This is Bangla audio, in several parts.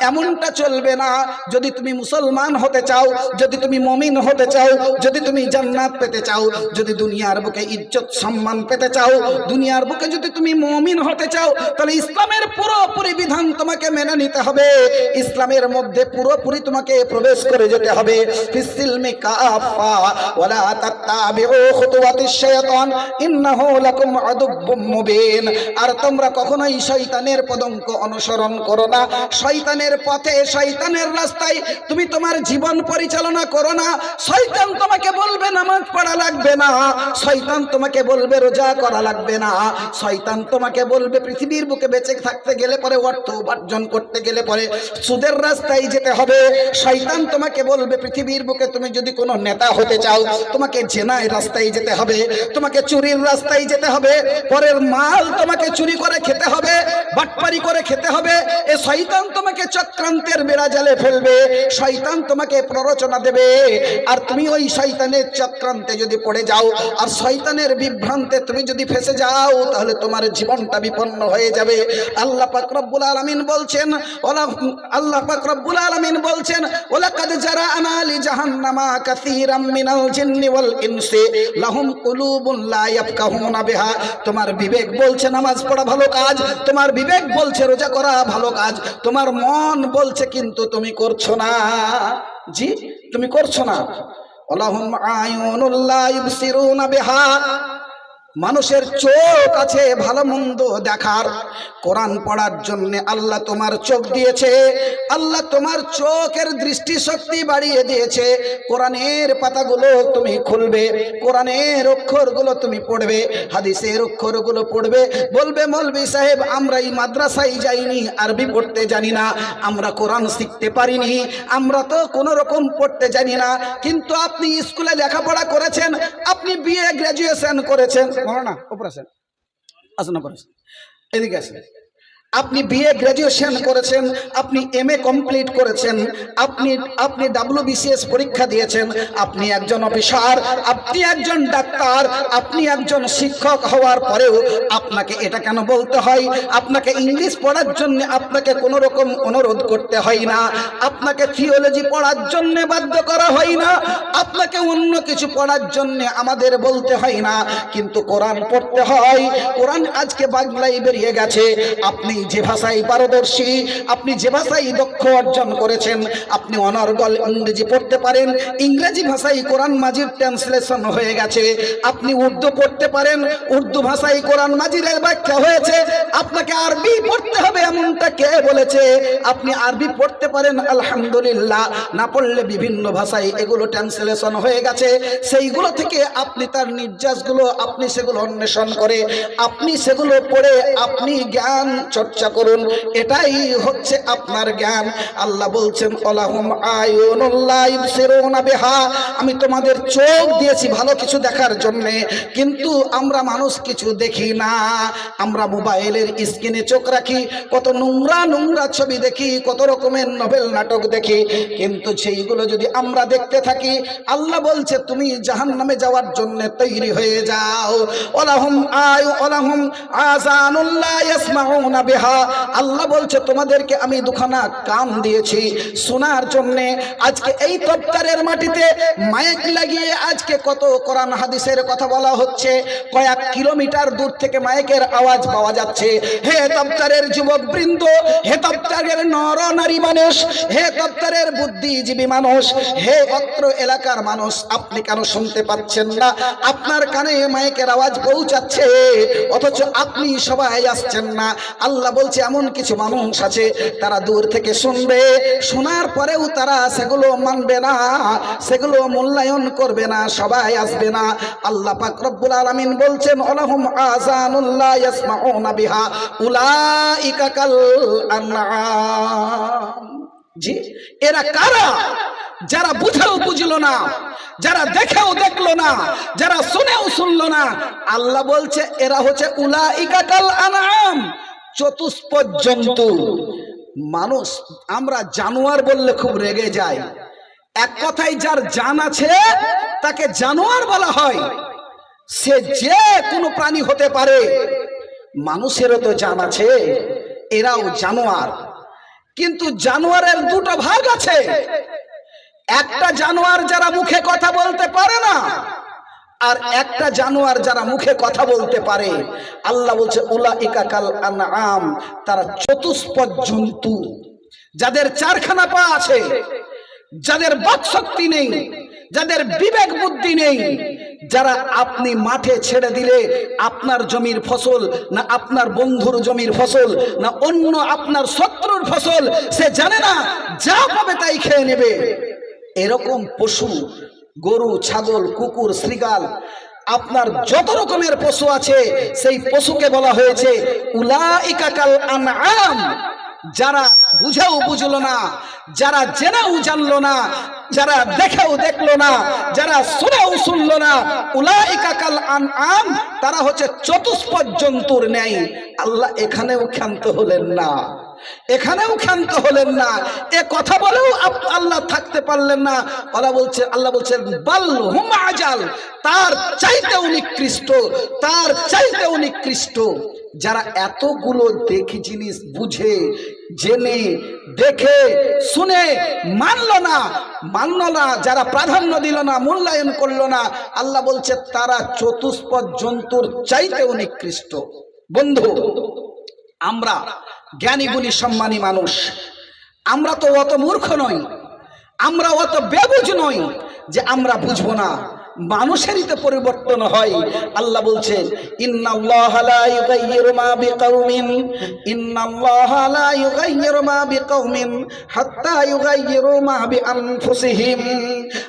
এমনটা চলবে না। যদি তুমি মুসলমান হতে চাও, যদি তুমি মমিন হতে চাও, যদি তুমি জান্নাত পেতে চাও, যদি দুনিয়ার বুকে ইজ্জত, সম্মান পেতে চাও, দুনিয়ার বুকে যদি তুমি মমিন হতে চাও, তাহলে ইসলামের পুরোপুরি বিধান তোমাকে মেনে নিতে হবে। ইসলামের মধ্যে পুরোপুরি তোমাকে প্রবেশ করে যেতে হবে। আর তোমরা কখনোই শয়তানের পদঙ্ক অনুসরণ করো না। শয়তানের পথে, শয়তানের রাস্তায় তুমি তোমার জীবন পরিচালনা করো না। শয়তান তোমাকে বলবে, নামাজ পড়া লাগবে না। শয়তান তোমাকে বলবে, রোজা করা লাগবে না। শয়তান তোমাকে বলবে, পৃথিবীর বুকে বেঁচে থাকতে গেলে পরে অর্থ উপার্জন করতে গেলে পরে সুদের রাস্তায় যেতে হবে। শয়তান তোমাকে বলবে, পৃথিবীর বুকে তুমি যদি কোনো নেতা হতে চাও, তোমাকে জেনায় রাস্তায় যেতে হবে, তোমাকে চুরির রাস্তায় যেতে হবে, পরের মাল তোমাকে চুরি করে খেতে হবে, বাটপারি করে খেতে হবে, এ শয়তান তোমাকে চক্রান্তের বেড়া জালে ফেলবে, শয়তান তোমাকে প্ররোচনা দেবে, আর তুমি ওই শয়তানের চক্রান্তে যদি পড়ে যাও, আর শয়তানের বিভ্রান্তে তুমি যদি ফেসে যাও, তাহলে তোমার জীবনটা বিপন্ন হয়ে যাবে। আল্লাহ পাক রব্বুল আলামিন বলছেন আল্লাহ পাক রব্বুল আলামিন বলছেন, ওলাকাদ জারানা লি জাহান্নামা কাসীরাম মিনাল জিন্নি ওয়াল ইনসি, লাহুম কুলুবুন লা তোমার বিবেক বলছে নামাজ পড়া ভালো কাজ, তোমার বিবেক বলছে রোজা করা ভালো কাজ, তোমার মন বলছে কিন্তু তুমি করছ না। জি, তুমি করছ না। ওলাহুম আয়ুনুল্লাহ ইবসিরুনা বিহা। মানুষের চোখ আছে ভালো মন্দ দেখার। কোরআন পড়ার জন্য আল্লাহ তোমার চোখ দিয়েছে, আল্লাহ তোমার চোখের দৃষ্টি শক্তি বাড়িয়ে দিয়েছে। কোরআনের পাতাগুলো তুমি খুলবে, কোরআনের অক্ষরগুলো তুমি পড়বে, হাদিসের অক্ষরগুলো পড়বে। বলবে, মলবি সাহেব আমরা এই মাদ্রাসায় যাইনি, আরবি পড়তে জানি না। আমরা কোরআন শিখতে পারিনি, আমরা তো কোনো রকম পড়তে জানি না। কিন্তু আপনি স্কুলে লেখাপড়া করেছেন, আপনি বিএ গ্র্যাজুয়েশন করেছেন। না উপরে আসেন। আসুন না আসেন। এদিকে আসেন। আপনি বিএ গ্র্যাজুয়েশন করেছেন, আপনি এম কমপ্লিট করেছেন, আপনি আপনি ডাব্লিউ বিসিএস পরীক্ষা দিয়েছেন, আপনি একজন অফিসার, আপনি একজন ডাক্তার, আপনি একজন শিক্ষক হওয়ার পরেও আপনাকে এটা কেন বলতে হয়? আপনাকে ইংলিশ পড়ার জন্য আপনাকে কোনো রকম অনুরোধ করতে হয় না। আপনাকে থিওলজি পড়ার জন্য বাধ্য করা হয় না। আপনাকে অন্য কিছু পড়ার জন্য আমাদের বলতে হয় না। কিন্তু কোরআন পড়তে হয়। কোরআন আজকে বাংলায় বেরিয়ে গেছে। আপনি যে ভাষায় পারদর্শী, আপনি যে ভাষায় দক্ষ অর্জন করেছেন, আপনি অনর্গল ইংরেজি পড়তে পারেন, ইংরেজি ভাষায় কোরআন মাজির ট্রান্সলেশন হয়ে গেছে, আপনি উর্দু পড়তে পারেন, উর্দু ভাষায় কোরআন মাজিরের ব্যাখ্যা হয়েছে, আপনাকে আরবি পড়তে হবে এমনটা কে বলেছে? আপনি আরবি পড়তে পারেন, আলহামদুলিল্লাহ, না পড়লে বিভিন্ন ভাষায় এগুলো ট্রান্সলেশন হয়ে গেছে, সেইগুলো থেকে আপনি তার নির্যাসগুলো, আপনি সেগুলো অন্বেষণ করে, আপনি সেগুলো পড়ে আপনি জ্ঞান চর্চা করুন। এটাই হচ্ছে আপনার জ্ঞান। আল্লাহ বলছেন, অলাহুম আয়ুনুল্লাহ বিহা। আমি তোমাদের চোখ দিয়েছি ভালো কিছু দেখার জন্যে, কিন্তু আমরা মানুষ কিছু দেখি না। আমরা মোবাইলের স্ক্রিনে চোখ রাখি, কত নোংরা নোংরা ছবি দেখি, কত রকমের নভেল নাটক দেখি, কিন্তু সেইগুলো যদি আমরা দেখতে থাকি, আল্লাহ বলছে, তুমি জাহান নামে যাওয়ার জন্য তৈরি হয়ে যাও। ওলাহুম আয়ু ওলাহুম আজানুল্লাহ ইয়াসমাউনা বিহা আল্লাহ বলছে, তোমাদেরকে আমি দুখানা কান দিয়েছি। শোনার জন্য আজকে এই তপ্তারের মাটিতে মাইক লাগিয়ে আজকে কত কোরআন হাদিসের কথা বলা হচ্ছে। কয়েক কিলোমিটার দূর থেকে মাইকের আওয়াজ পাওয়া যাচ্ছে। হে তপ্তারের যুবক বৃন্দ হে তপ্তারের নর নারী মানুষ, হে তপ্তারের বুদ্ধিজীবী মানুষ, হে অত্র এলাকার মানুষ, আপনি কেন শুনতে পাচ্ছেন না? আপনার কানে মাইকের আওয়াজ পৌঁছাচ্ছে, অথচ আপনি সবাই আসছেন না। আল্লাহ বলছে, এমন কিছু মানুষ আছে, তারা দূর থেকে শুনবে। শোনার পরেও তারা সেগুলো মানবে না, সেগুলো মূল্যায়ন করবে না, সবাই আসবে না। আল্লাহ পাক রব্বুল আলামিন বলছেন আলাহুম আজানুল্লাহ ইয়াসমাউনা বিহা, উলাইকা কাল আনআম। জি, এরা কারা? যারা বুঝেও বুঝলো না, যারা দেখেও দেখল না, যারা শুনেও শুনলো না, আল্লাহ বলছে, এরা হচ্ছে উলা ইকাকাল আনাম চতুষ্প জন্তু। মানুষ, আমরা জানোয়ার বললে খুব রেগে যাই। এক কথায় যার জান আছে, তাকে জানোয়ার বলা হয়। সে যে কোনো প্রাণী হতে পারে। মানুষেরও তো জান আছে, এরাও জানোয়ার। কিন্তু জানোয়ারের দুটো ভাগ আছে। একটা জানোয়ার যারা মুখে কথা বলতে পারে না আর একটা জানোয়ার যারা মুখে কথা বলতে পারে, আল্লাহ বলছে উলা ইকাকাল আম তারা চতুষ্পদ জন্তু। যাদের চারখানা পা আছে, যাদের বাক শক্তি নেই, যাদের বিবেক বুদ্ধি নেই, যারা আপনি মাঠে ছেড়ে দিলে আপনার জমির ফসল, না আপনার বন্ধুর জমির ফসল, না অন্য আপনার শত্রুর ফসল, সে জানে না, যা পাবে তাই খেয়ে নেবে। এরকম পশু গরু, ছাগল, কুকুর শ্রীগাল আপনার যত রকমের পশু আছে, সেই পশুকে বলা হয়েছে যারা বুঝেও বুঝলো না, যারা জেনেও জানলো না, যারা দেখেও দেখল না, যারা শুনেও শুনল না উলাইকাকাল আনআম, তারা হচ্ছে চতুষ্পদ জন্তুর ন্যায়। আল্লাহ এখানেও ক্ষান্ত হলেন না। এখানেও ক্ষান্ত হলেন না। এ কথা বলেও আল্লাহ থাকতে পারলেন না। আল্লাহ বলছে, আল্লাহ বলছেন, বাল হুম আজাল, তার চাইতেও নিকৃষ্ট তার চাইতেও নিকৃষ্ট যারা এতগুলো দেখি জিনিস বুঝে, জেনে, দেখে, শুনে, মানল না মানল না, যারা প্রাধান্য দিল না, মূল্যায়ন করল না, আল্লাহ বলছে, তারা চতুষ্পদ জন্তুর চাইতেও নিকৃষ্ট বন্ধু আমরা জ্ঞানী গুণী সম্মানী মানুষ। আমরা তো অত মূর্খ নই। আমরা অত বেবুজ নই যে আমরা বুঝব না। মানুষেরই তো পরিবর্তন হয়। আল্লাহ বলছেন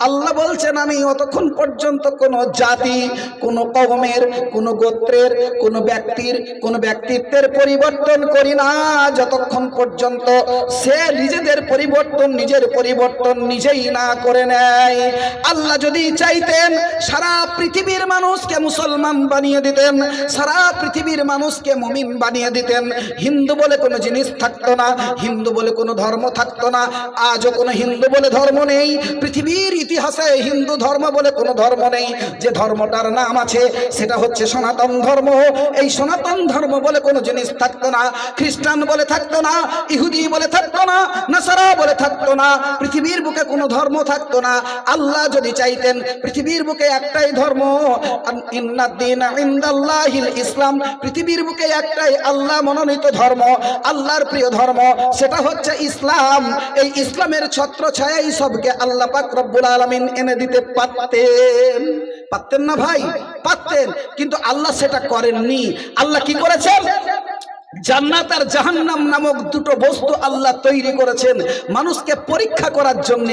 আল্লাহ বলছেন, আমি অতক্ষণ পর্যন্ত কোন জাতি, কোন কওমের, কোন গোত্রের, কোন ব্যক্তির, কোন ব্যক্তিত্বের পরিবর্তন করি না। যতক্ষণ পর্যন্ত সে নিজেদের পরিবর্তন, নিজের পরিবর্তন নিজেই না করে নেয়। আল্লাহ যদি চাইতেন সারা পৃথিবীর মানুষকে মুসলমান বানিয়ে দিতেন, সারা পৃথিবীর মানুষকে মুমিন বানিয়ে দিতেন। হিন্দু বলে কোনো জিনিস থাকতো না, হিন্দু বলে কোনো ধর্ম থাকতো না, আজও কোনো হিন্দু বলে ধর্ম নেই, পৃথিবীর ইতিহাসে হিন্দু ধর্ম বলে কোনো ধর্ম নেই। যে ধর্মটার নাম আছে, সেটা হচ্ছে সনাতন ধর্ম। এই সনাতন ধর্ম বলে কোনো জিনিস থাকতো না, খ্রিস্টান বলে থাকতো না, ইহুদি বলে থাকতো না, নাসারা বলে থাকতো না, পৃথিবীর বুকে কোনো ধর্ম থাকতো না। আল্লাহ যদি চাইতেন, পৃথিবীর বুকে একটাই ধর্ম ইসলাম। পৃথিবীর বুকে একটাই আল্লাহ মনোনীত ধর্ম, আল্লাহর প্রিয় ধর্ম, সেটা হচ্ছে ইসলাম। এই ইসলামের ছত্র ছায়াই সবকে আল্লাহ পাক আলামিন এনে দিতে পারতেন। পারতেন না ভাই? পারতেন। কিন্তু আল্লাহ সেটা করেননি। আল্লাহ কি করেছেন? জান্নাত আর জাহান্নাম নামক দুটো বস্তু আল্লাহ তৈরি করেছেন। মানুষকে পরীক্ষা করার জন্য,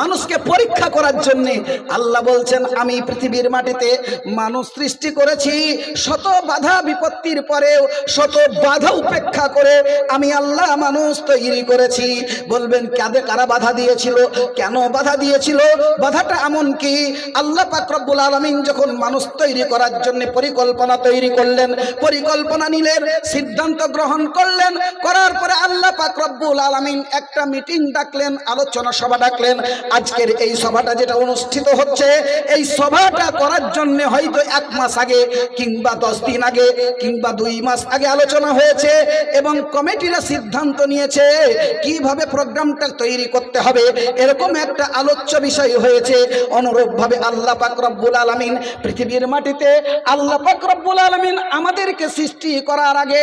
মানুষকে পরীক্ষা করার জন্য। আল্লাহ বলছেন, আমি পৃথিবীর মাটিতে মানুষ সৃষ্টি করেছি, শত বাধা বিপত্তির পরেও শত বাধা উপেক্ষা করে আমি আল্লাহ মানুষ তৈরি করেছি। বলবেন কাঁদে কারা বাধা দিয়েছিল? কেন বাধা দিয়েছিল? বাধাটা এমন কি? আল্লাহ পাক রব্বুল আলামিন যখন মানুষ তৈরি করার জন্য পরিকল্পনা তৈরি করলেন, পরিকল্পনা নিলেন, সিদ্ধান্ত গ্রহণ করলেন, করার পরে আল্লাহ পাক রব্বুল আলামিন একটা মিটিং ডাকলেন, আলোচনা সভা ডাকলেন। আজকের এই সভাটা যেটা অনুষ্ঠিত হচ্ছে, এই সভাটা করার জন্য হয়তো এক মাস আগে কিংবা দশ দিন আগে কিংবা দুই মাস আগে আলোচনা হয়েছে এবং কমিটিরা সিদ্ধান্ত নিয়েছে কীভাবে প্রোগ্রামটা তৈরি করতে হবে। এরকম একটা আলোচ্য বিষয় হয়েছে। অনুরূপভাবে আল্লাহ পাক রব্বুল আলামিন পৃথিবীর মাটিতে আল্লাহ পাক রব্বুল আলামিন আমাদেরকে সৃষ্টি করার আগে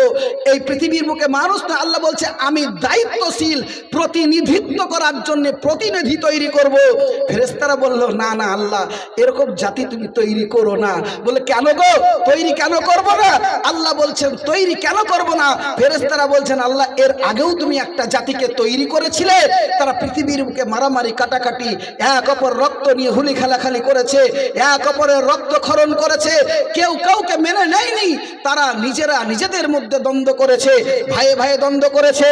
এই পৃথিবীর মুখে মানুষ না, আল্লাহ বলছে, আমি দায়িত্বশীল, প্রতিনিধিত্ব করার জন্য প্রতিনিধি তৈরি করব। ফেরেস্তারা বলল, না না, আল্লাহ, এরকম জাতি তুমি তৈরি করো না। বলে, কেন গো? তৈরি কেন করব না? আল্লাহ বলছেন, তৈরি কেন করব না? ফেরেস্তারা বলছেন, আল্লাহ, এর আগেও তুমি একটা জাতিকে তৈরি করেছিলে, তারা পৃথিবীর বুকে মারামারি, কাটাকাটি, এক অপর রক্ত নিয়ে হুলি খেলাখালি করেছে, এক অপরের রক্ত খরণ করেছে, কেউ কাউকে মেনে নেয়নি, তারা নিজেরা নিজেদের মধ্যে দ্বন্দ্ব করেছে ভাইয়ে ভাইয়ে দ্বন্দ্ব করেছে